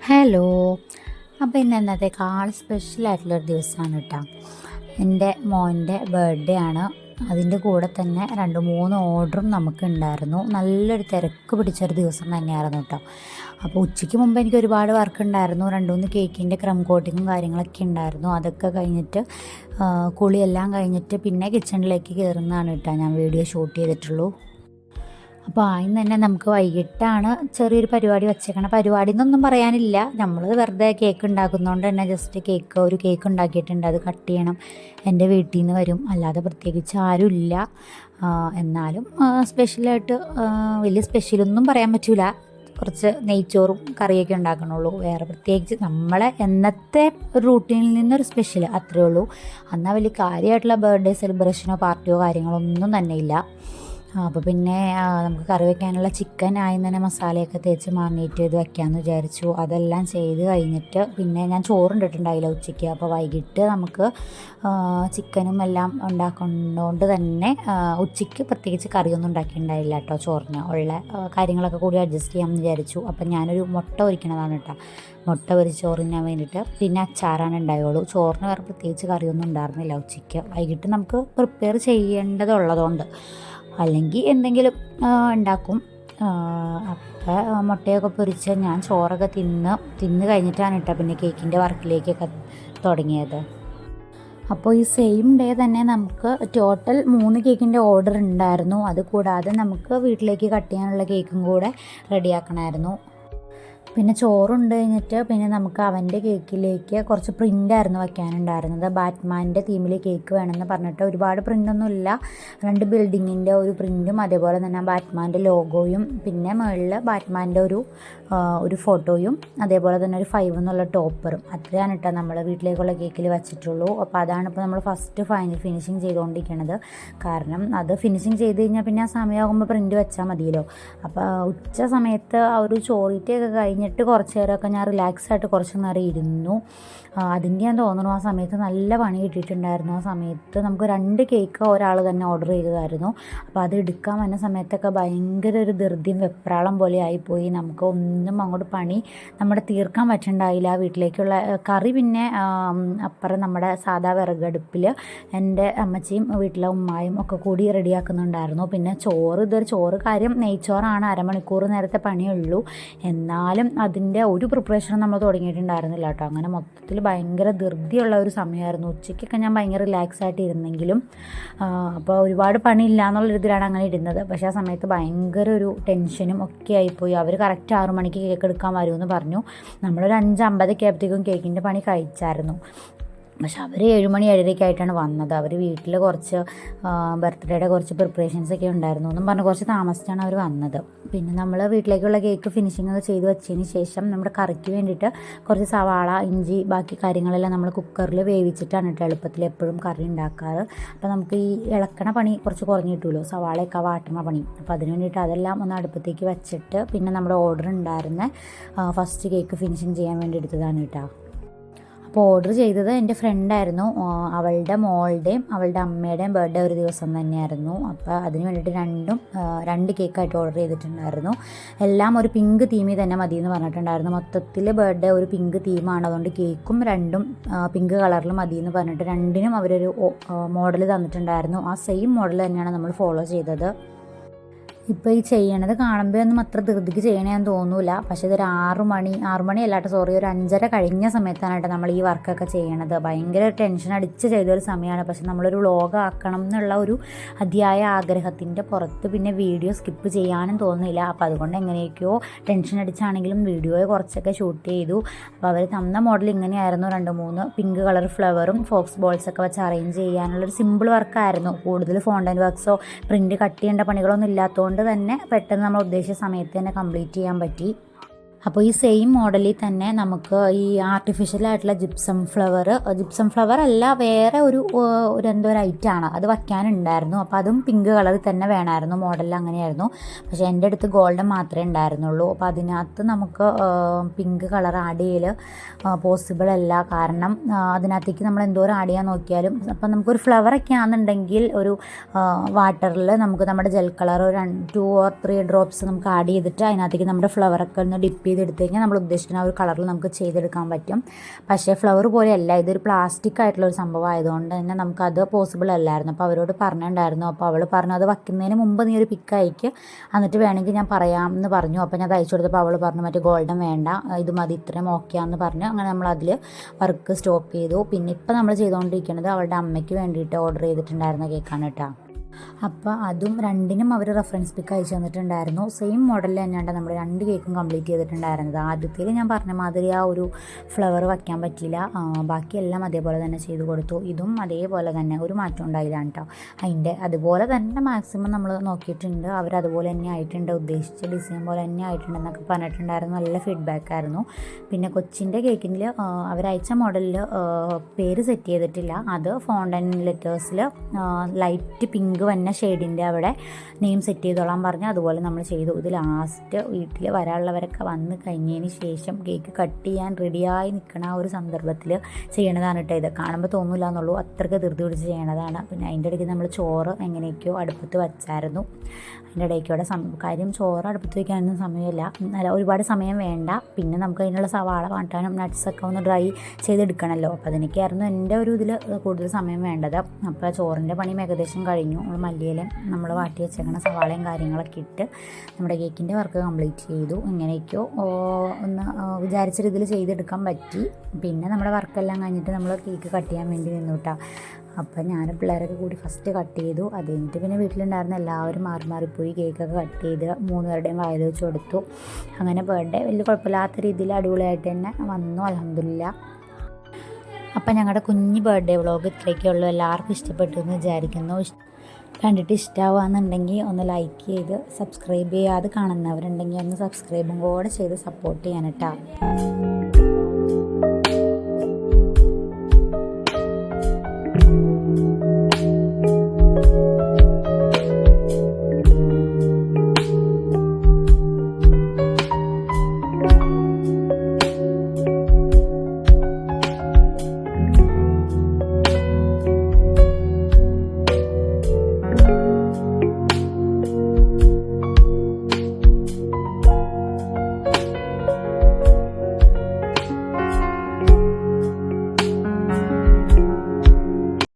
Hello അപ്പോൾ ഇന്ന് എന്നത്തേക്കാൾ സ്പെഷ്യലായിട്ടുള്ളൊരു ദിവസമാണ് കേട്ടോ എന്റെ മോന്റെ ബർത്ത്ഡേ ആണ്. അതിന്റെ കൂടെ തന്നെ രണ്ട് മൂന്ന് ഓർഡറും നമുക്ക് ഉണ്ടായിരുന്നു നല്ലൊരു തിരക്ക് പിടിച്ചൊരു ദിവസം തന്നെയായിരുന്നു കേട്ടോ. അപ്പോൾ ഉച്ചയ്ക്ക് മുമ്പ് എനിക്ക് ഒരുപാട് വർക്ക് ഉണ്ടായിരുന്നു. രണ്ട് മൂന്ന് കേക്കിന്റെ ക്രം കോട്ടിങ്ങും കാര്യങ്ങളൊക്കെ ഉണ്ടായിരുന്നു. അതൊക്കെ കഴിഞ്ഞിട്ട് കുളിയെല്ലാം കഴിഞ്ഞിട്ട് പിന്നെ കിച്ചണിലേക്ക് കയറുന്നതാണ് കേട്ടോ ഞാൻ വീഡിയോ ഷൂട്ട് ചെയ്തിട്ടുള്ളൂ. അപ്പോൾ ആദ്യം തന്നെ നമുക്ക് വൈകിട്ടാണ് ചെറിയൊരു പരിപാടി വെച്ചേക്കണം. പരിപാടി എന്നൊന്നും പറയാനില്ല. നമ്മൾ വെറുതെ കേക്ക് ഉണ്ടാക്കുന്നതുകൊണ്ട് തന്നെ ജസ്റ്റ് കേക്ക് ഒരു കേക്ക് ഉണ്ടാക്കിയിട്ടുണ്ട്. അത് കട്ട് ചെയ്യണം. എന്റെ വീട്ടിൽ നിന്ന് വരും. അല്ലാതെ പ്രത്യേകിച്ച് ആരുമില്ല. എന്നാലും സ്പെഷ്യലായിട്ട് വലിയ സ്പെഷ്യലൊന്നും പറയാൻ പറ്റില്ല കുറച്ച് നെയ്ച്ചോറും കറിയൊക്കെ ഉണ്ടാക്കണുള്ളൂ. വേറെ പ്രത്യേകിച്ച് നമ്മളെ എന്നത്തെ റൂട്ടീനിൽ നിന്നൊരു സ്പെഷ്യൽ അത്രയേ ഉള്ളൂ. എന്നാൽ വലിയ കാര്യമായിട്ടുള്ള ബർത്ത്ഡേ സെലിബ്രേഷനോ പാർട്ടിയോ കാര്യങ്ങളോ ഒന്നും തന്നെ ഇല്ല. അപ്പോൾ പിന്നെ നമുക്ക് കറി വയ്ക്കാനുള്ള ചിക്കൻ ആയി തന്നെ മസാലയൊക്കെ തേച്ച് മാറിനേറ്റ് ചെയ്ത് വയ്ക്കാമെന്ന് വിചാരിച്ചു. അതെല്ലാം ചെയ്ത് കഴിഞ്ഞിട്ട് പിന്നെ ഞാൻ ചോറുണ്ടിട്ടുണ്ടായില്ല ഉച്ചയ്ക്ക്. അപ്പോൾ വൈകിട്ട് നമുക്ക് ചിക്കനും എല്ലാം ഉണ്ടാക്കുന്നതുകൊണ്ട് തന്നെ ഉച്ചയ്ക്ക് പ്രത്യേകിച്ച് കറിയൊന്നും ഉണ്ടാക്കിയിട്ടുണ്ടായില്ല കേട്ടോ ചോറിന്. ഉള്ള കാര്യങ്ങളൊക്കെ കൂടി അഡ്ജസ്റ്റ് ചെയ്യാമെന്ന് വിചാരിച്ചു. അപ്പം ഞാനൊരു മുട്ട പൊരിക്കണതാണ് കേട്ടോ. മുട്ട പൊരിച്ച് ചോറിനാൻ വേണ്ടിയിട്ട് പിന്നെ അച്ചാറാണ് ഉണ്ടായുള്ളൂ. ചോറിന് വേറെ പ്രത്യേകിച്ച് കറിയൊന്നും ഉണ്ടായിരുന്നില്ല ഉച്ചയ്ക്ക്. വൈകിട്ട് നമുക്ക് പ്രിപ്പയർ ചെയ്യേണ്ടതുള്ളതുകൊണ്ട്. അല്ലെങ്കിൽ എന്തെങ്കിലും ഉണ്ടാക്കും. അപ്പോൾ മുട്ടയൊക്കെ പൊരിച്ച് ഞാൻ ചോറൊക്കെ തിന്ന് തിന്ന് കഴിഞ്ഞിട്ടാണ് കേട്ടോ പിന്നെ കേക്കിന്റെ വർക്കിലേക്കൊക്കെ തുടങ്ങിയത്. അപ്പോൾ ഈ സെയിം ഡേ തന്നെ നമുക്ക് ടോട്ടൽ മൂന്ന് കേക്കിന്റെ ഓർഡർ ഉണ്ടായിരുന്നു. അത് കൂടാതെ നമുക്ക് വീട്ടിലേക്ക് കട്ട് ചെയ്യാനുള്ള കേക്കും കൂടെ റെഡിയാക്കണമായിരുന്നു പിന്നെ ചോറുണ്ട് കഴിഞ്ഞിട്ട് പിന്നെ നമുക്ക് അവന്റെ കേക്കിലേക്ക് കുറച്ച് പ്രിന്റായിരുന്നു വയ്ക്കാനുണ്ടായിരുന്നത്. ബാറ്റ്മാന്റെ തീമിൽ കേക്ക് വേണമെന്ന് പറഞ്ഞിട്ട് ഒരുപാട് പ്രിന്റൊന്നും ഇല്ല. രണ്ട് ബിൽഡിങ്ങിന്റെ ഒരു പ്രിന്റും അതേപോലെ തന്നെ ബാറ്റ്മാന്റെ ലോഗോയും പിന്നെ മുകളിൽ ബാറ്റ്മാന്റെ ഒരു ഒരു ഫോട്ടോയും അതേപോലെ തന്നെ ഒരു ഫൈവ് എന്നുള്ള ടോപ്പറും. അത്രയാണ് കേട്ടോ നമ്മൾ വീട്ടിലേക്കുള്ള കേക്കിൽ വെച്ചിട്ടുള്ളൂ. അപ്പോൾ അതാണ് ഇപ്പോൾ നമ്മൾ ഫസ്റ്റ് ഫൈനൽ ഫിനിഷിങ് ചെയ്തുകൊണ്ടിരിക്കുന്നത് കാരണം അത് ഫിനിഷിങ് ചെയ്ത് കഴിഞ്ഞാൽ പിന്നെ ആ സമയമാകുമ്പോൾ പ്രിന്റ് വെച്ചാൽ മതിയല്ലോ. അപ്പോൾ ഉച്ച സമയത്ത് ആ ഒരു ചോറിറ്റൊക്കെ കഴിഞ്ഞിട്ട് കുറച്ച് നേരമൊക്കെ ഞാൻ റിലാക്സ് ആയിട്ട് കുറച്ച് നേരം ഇരുന്നു. ആ, അതിന്റെ ഞാൻ തോന്നുന്നു ആ സമയത്ത് നല്ല പണി കിട്ടിയിട്ടുണ്ടായിരുന്നു. ആ സമയത്ത് നമുക്ക് രണ്ട് കേക്ക് ഒരാൾ തന്നെ ഓർഡർ ചെയ്തതായിരുന്നു. അപ്പോൾ അത് എടുക്കാൻ വന്ന സമയത്തൊക്കെ ഭയങ്കര ഒരു ധൃതിയും വെപ്രാളം പോലെ ആയിപ്പോയി. നമുക്ക് ഒന്നും അങ്ങോട്ട് പണി നമ്മുടെ തീർക്കാൻ പറ്റുന്നുണ്ടായില്ല വീട്ടിലേക്കുള്ള കറി പിന്നെ അപ്പുറം നമ്മുടെ സാധാ വിറകടുപ്പിൽ എന്റെ അമ്മച്ചിയും വീട്ടിലെ ഉമ്മായും ഒക്കെ കൂടി റെഡിയാക്കുന്നുണ്ടായിരുന്നു. പിന്നെ ചോറ് ഇതൊരു ചോറ് കാര്യം നെയ്ച്ചോറാണ്. അരമണിക്കൂർ നേരത്തെ പണിയുള്ളൂ. എന്നാലും അതിന്റെ ഒരു പ്രിപ്പറേഷനും നമ്മൾ തുടങ്ങിയിട്ടുണ്ടായിരുന്നില്ല കേട്ടോ. അങ്ങനെ മൊത്തത്തിൽ ഭയങ്കര ധൃതിയുള്ള ഒരു സമയമായിരുന്നു. ഉച്ചയ്ക്കൊക്കെ ഞാൻ ഭയങ്കര റിലാക്സ് ആയിട്ട് ഇരുന്നെങ്കിലും അപ്പോൾ ഒരുപാട് പണിയില്ല എന്നുള്ള ഇതിലാണ് അങ്ങനെ ഇരുന്നത്. പക്ഷേ ആ സമയത്ത് ഭയങ്കര ഒരു ടെൻഷനും ഒക്കെ ആയിപ്പോയി. അവർ കറക്റ്റ് ആറു മണിക്ക് കേക്ക് എടുക്കാൻ വരുമെന്ന് പറഞ്ഞു. നമ്മളൊരു അഞ്ച് അമ്പതൊക്കെ ആയപ്പോഴത്തേക്കും കേക്കിന്റെ പണി കഴിച്ചായിരുന്നു. പക്ഷെ അവർ ഏഴുമണി ഏഴരയ്ക്ക് ആയിട്ടാണ് വന്നത്. അവർ വീട്ടിൽ കുറച്ച് ബർത്ത്ഡേയുടെ കുറച്ച് പ്രിപ്പറേഷൻസ് ഒക്കെ ഉണ്ടായിരുന്നു എന്നും പറഞ്ഞ് കുറച്ച് താമസിച്ചാണ് അവർ വന്നത്. പിന്നെ നമ്മൾ വീട്ടിലേക്കുള്ള കേക്ക് ഫിനിഷിംഗ് ഒക്കെ ചെയ്ത് വെച്ചതിന് ശേഷം നമ്മുടെ കറിക്ക് വേണ്ടിയിട്ട് കുറച്ച് സവാള ഇഞ്ചി ബാക്കി കാര്യങ്ങളെല്ലാം നമ്മൾ കുക്കറിൽ വേവിച്ചിട്ടാണ് കേട്ടോ എളുപ്പത്തിൽ എപ്പോഴും കറി ഉണ്ടാക്കാറ്. അപ്പോൾ നമുക്ക് ഈ ഇളക്കണ പണി കുറച്ച് കുറഞ്ഞ് കിട്ടുമല്ലോ സവാളയൊക്കെ വാട്ടണ പണി. അപ്പോൾ അതിന് വേണ്ടിയിട്ട് അതെല്ലാം ഒന്ന് അടുപ്പത്തേക്ക് വെച്ചിട്ട് പിന്നെ നമ്മുടെ ഓർഡർ ഉണ്ടായിരുന്ന ഫസ്റ്റ് കേക്ക് ഫിനിഷിങ് ചെയ്യാൻ വേണ്ടി എടുത്തതാണ് കേട്ടോ. അപ്പോൾ ഓർഡർ ചെയ്തത് എന്റെ ഫ്രണ്ടായിരുന്നു അവളുടെ മോളുടെയും അവളുടെ അമ്മയുടെയും ബർത്ത്ഡേ ഒരു ദിവസം തന്നെയായിരുന്നു. അപ്പോൾ അതിന് വേണ്ടിയിട്ട് രണ്ടും രണ്ട് കേക്കായിട്ട് ഓർഡർ ചെയ്തിട്ടുണ്ടായിരുന്നു. എല്ലാം ഒരു പിങ്ക് തീമിൽ തന്നെ മതി എന്ന് പറഞ്ഞിട്ടുണ്ടായിരുന്നു. മൊത്തത്തിൽ ബർത്ത്ഡേ ഒരു പിങ്ക് തീമാണ് അതുകൊണ്ട് കേക്കും രണ്ടും പിങ്ക് കളറിൽ മതി എന്ന് പറഞ്ഞിട്ട് രണ്ടിനും അവരൊരു മോഡൽ തന്നിട്ടുണ്ടായിരുന്നു. ആ സെയിം മോഡൽ തന്നെയാണ് നമ്മൾ ഫോളോ ചെയ്തത്. ഇപ്പോൾ ഈ ചെയ്യണത് കാണുമ്പോൾ ഒന്നും അത്ര ധൃതിക്ക് ചെയ്യണമെന്ന് തോന്നൂല. പക്ഷെ ഇതൊരു ആറു മണി ആറു മണി അല്ലാട്ട് സോറി ഒരു അഞ്ചര കഴിഞ്ഞ സമയത്താണ് കേട്ടോ നമ്മൾ ഈ വർക്കൊക്കെ ചെയ്യണത്. ഭയങ്കര ടെൻഷൻ അടിച്ച് ചെയ്തൊരു സമയമാണ് പക്ഷെ നമ്മളൊരു വ്ളോഗ് ആക്കണം എന്നുള്ള ഒരു അതിയായ ആഗ്രഹത്തിന്റെ പുറത്ത് പിന്നെ വീഡിയോ സ്കിപ്പ് ചെയ്യാനും തോന്നില്ല അപ്പോൾ അതുകൊണ്ട് എങ്ങനെയൊക്കെയോ ടെൻഷൻ അടിച്ചാണെങ്കിലും വീഡിയോയെ കുറച്ചൊക്കെ ഷൂട്ട് ചെയ്തു. അപ്പോൾ അവർ തന്ന മോഡൽ ഇങ്ങനെയായിരുന്നു. രണ്ട് മൂന്ന് പിങ്ക് കളർ ഫ്ലവറും ഫോക്സ് ബോൾസൊക്കെ വെച്ച് അറേഞ്ച് ചെയ്യാനുള്ളൊരു സിമ്പിൾ വർക്കായിരുന്നു കൂടുതൽ ഫോണ്ടൻ വർക്ക്സോ പ്രിന്റ് കട്ട് ചെയ്യേണ്ട പണികളൊന്നും ഇല്ലാത്തതുകൊണ്ട് തന്നെ പെട്ടെന്ന് നമ്മൾ ഉദ്ദേശിച്ച സമയത്ത് തന്നെ കംപ്ലീറ്റ് ചെയ്യാൻ പറ്റി. അപ്പോൾ ഈ സെയിം മോഡലിൽ തന്നെ നമുക്ക് ഈ ആർട്ടിഫിഷ്യൽ ആയിട്ടുള്ള ജിപ്സം ഫ്ലവർ ജിപ്സം ഫ്ലവർ അല്ല വേറെ ഒരു ഒരു എന്തോ ഒരു ഐറ്റമാണ് അത് വയ്ക്കാനുണ്ടായിരുന്നു. അപ്പോൾ അതും പിങ്ക് കളറിൽ തന്നെ വേണമായിരുന്നു. മോഡലിൽ അങ്ങനെയായിരുന്നു. പക്ഷേ എന്റെ അടുത്ത് ഗോൾഡൻ മാത്രമേ ഉണ്ടായിരുന്നുള്ളൂ. അപ്പോൾ അതിനകത്ത് നമുക്ക് പിങ്ക് കളർ ആഡ് ചെയ്യൽ പോസിബിൾ അല്ല. കാരണം അതിനകത്തേക്ക് നമ്മൾ എന്തോരം ആഡ് ചെയ്യാൻ നോക്കിയാലും അപ്പം നമുക്കൊരു ഫ്ലവറൊക്കെ ആണെന്നുണ്ടെങ്കിൽ ഒരു വാട്ടറിൽ നമുക്ക് നമ്മുടെ ജെൽ കളർ ഒരു ടു ഓർ ത്രീ ഡ്രോപ്സ് നമുക്ക് ആഡ് ചെയ്തിട്ട് അതിനകത്തേക്ക് നമ്മുടെ ഫ്ലവറൊക്കെ ഒന്ന് ഡിപ്പ് ചെയ്തെടുത്ത് കഴിഞ്ഞാൽ നമ്മൾ ഉദ്ദേശിക്കുന്ന ആ ഒരു കളറിൽ നമുക്ക് ചെയ്തെടുക്കാൻ പറ്റും. പക്ഷേ ഫ്ലവർ പോലെയല്ല. ഇതൊരു പ്ലാസ്റ്റിക് ആയിട്ടുള്ള ഒരു സംഭവം ആയതുകൊണ്ട് തന്നെ നമുക്കത് പോസിബിൾ അല്ലായിരുന്നു. അപ്പോൾ അവരോട് പറഞ്ഞിട്ടുണ്ടായിരുന്നു. അപ്പോൾ അവൾ പറഞ്ഞു അത് വയ്ക്കുന്നതിന് മുമ്പ് നീ ഒരു പിക്ക് അയക്ക്. എന്നിട്ട് വേണമെങ്കിൽ ഞാൻ പറയാം എന്ന് പറഞ്ഞു. അപ്പോൾ ഞാൻ തയ്ച്ചു കൊടുത്തപ്പോൾ അവൾ പറഞ്ഞു മറ്റേ ഗോൾഡൻ വേണ്ട. ഇത് മതി ഇത്രയും ഓക്കെയാന്ന് പറഞ്ഞു. അങ്ങനെ നമ്മൾ അതിൽ വർക്ക് സ്റ്റോപ്പ് ചെയ്തു. പിന്നെ ഇപ്പം നമ്മൾ ചെയ്തുകൊണ്ടിരിക്കുന്നത് അവളുടെ അമ്മയ്ക്ക് വേണ്ടിയിട്ട് ഓർഡർ ചെയ്തിട്ടുണ്ടായിരുന്ന കേക്കാണ് കേട്ടോ. അപ്പോൾ അതും രണ്ടിനും അവർ റെഫറൻസ് പിക്ക് അയച്ചു തന്നിട്ടുണ്ടായിരുന്നു. സെയിം മോഡൽ തന്നെയാണ് നമ്മൾ രണ്ട് കേക്കും കംപ്ലീറ്റ് ചെയ്തിട്ടുണ്ടായിരുന്നത്. ആദ്യത്തിൽ ഞാൻ പറഞ്ഞ മാതിരി ആ ഒരു ഫ്ലവർ വയ്ക്കാൻ പറ്റിയില്ല. ബാക്കിയെല്ലാം അതേപോലെ തന്നെ ചെയ്തു കൊടുത്തു. ഇതും അതേപോലെ തന്നെ ഒരു മാറ്റം ഉണ്ടായില്ല കേട്ടോ അതിന്റെ അതുപോലെ തന്നെ മാക്സിമം നമ്മൾ നോക്കിയിട്ടുണ്ട്. അവർ അതുപോലെ തന്നെ ആയിട്ടുണ്ട്. ഉദ്ദേശിച്ച ഡിസൈൻ പോലെ തന്നെ ആയിട്ടുണ്ടെന്നൊക്കെ പറഞ്ഞിട്ടുണ്ടായിരുന്നു. നല്ല ഫീഡ്ബാക്ക് ആയിരുന്നു. പിന്നെ കൊച്ചിന്റെ കേക്കിൽ അവരയച്ച മോഡലിൽ പേര് സെറ്റ് ചെയ്തിട്ടില്ല. അത് ഫോണ്ടൻ ലെറ്റേഴ്സിൽ ലൈറ്റ് പിങ്ക് വന്ന ഷെയ്ഡിന്റെ അവിടെ നെയിം സെറ്റ് ചെയ്തോളാൻ പറഞ്ഞു അതുപോലെ നമ്മൾ ചെയ്തു. ഇത് ലാസ്റ്റ് വീട്ടിൽ വരാനുള്ളവരൊക്കെ വന്ന് കഴിഞ്ഞതിന് ശേഷം കേക്ക് കട്ട് ചെയ്യാൻ റെഡിയായി നിൽക്കണ ആ ഒരു സന്ദർഭത്തിൽ ചെയ്യണതാണ് കേട്ടോ ഇത്. കാണുമ്പോൾ തോന്നില്ല എന്നുള്ളൂ അത്രയ്ക്ക് ധൃതി പിടിച്ച് ചെയ്യണതാണ്. പിന്നെ അതിന്റെ ഇടയ്ക്ക് നമ്മൾ ചോറ് എങ്ങനെയൊക്കെയോ അടുപ്പത്ത് വെച്ചായിരുന്നു. അതിന്റെ സം കാര്യം ചോറ് അടുപ്പത്ത് വയ്ക്കാനൊന്നും സമയമില്ല. അല്ല ഒരുപാട് സമയം വേണ്ട. പിന്നെ നമുക്ക് അതിനുള്ള സവാള വാട്ടാനും നട്ട്സൊക്കെ ഒന്ന് ഡ്രൈ ചെയ്തെടുക്കണമല്ലോ അപ്പോൾ അതിനൊക്കെയായിരുന്നു എന്റെ ഒരു ഇതിൽ കൂടുതൽ സമയം വേണ്ടത്. അപ്പോൾ ചോറിന്റെ പണിയും ഏകദേശം കഴിഞ്ഞു. മല്ലിയിലും നമ്മൾ വാട്ടി വെച്ചേക്കണ സവാളയും കാര്യങ്ങളൊക്കെ ഇട്ട് നമ്മുടെ കേക്കിന്റെ വർക്ക് കംപ്ലീറ്റ് ചെയ്തു. ഇങ്ങനെയൊക്കെയോ ഒന്ന് വിചാരിച്ച രീതിയിൽ ചെയ്തെടുക്കാൻ പറ്റി. പിന്നെ നമ്മുടെ വർക്കെല്ലാം കഴിഞ്ഞിട്ട് നമ്മൾ കേക്ക് കട്ട് ചെയ്യാൻ വേണ്ടി നിന്നു കേട്ടോ അപ്പം ഞാൻ പിള്ളേരൊക്കെ കൂടി ഫസ്റ്റ് കട്ട് ചെയ്തു. അത് കഴിഞ്ഞിട്ട് പിന്നെ വീട്ടിലുണ്ടായിരുന്ന എല്ലാവരും മാറി മാറിപ്പോയി കേക്കൊക്കെ കട്ട് ചെയ്ത് മൂന്ന് പേരുടെയും വായിൽ വെച്ച് കൊടുത്തു. അങ്ങനെ ബർത്ത്ഡേ വലിയ കുഴപ്പമില്ലാത്ത രീതിയിൽ അടിപൊളിയായിട്ട് തന്നെ വന്നു അലഹമില്ല അപ്പം ഞങ്ങളുടെ കുഞ്ഞ് ബർത്ത്ഡേ വ്ളോഗ് ഇത്രയൊക്കെ ഉള്ളൂ. എല്ലാവർക്കും ഇഷ്ടപ്പെട്ടു എന്ന് വിചാരിക്കുന്നു. കണ്ടിട്ട് ഇഷ്ടമാവുകയെന്നുണ്ടെങ്കിൽ ഒന്ന് ലൈക്ക് ചെയ്ത് സബ്സ്ക്രൈബ് ചെയ്യാതെ കാണുന്നവരുണ്ടെങ്കിൽ ഒന്ന് സബ്സ്ക്രൈബും കൂടെ ചെയ്ത് സപ്പോർട്ട് ചെയ്യാൻ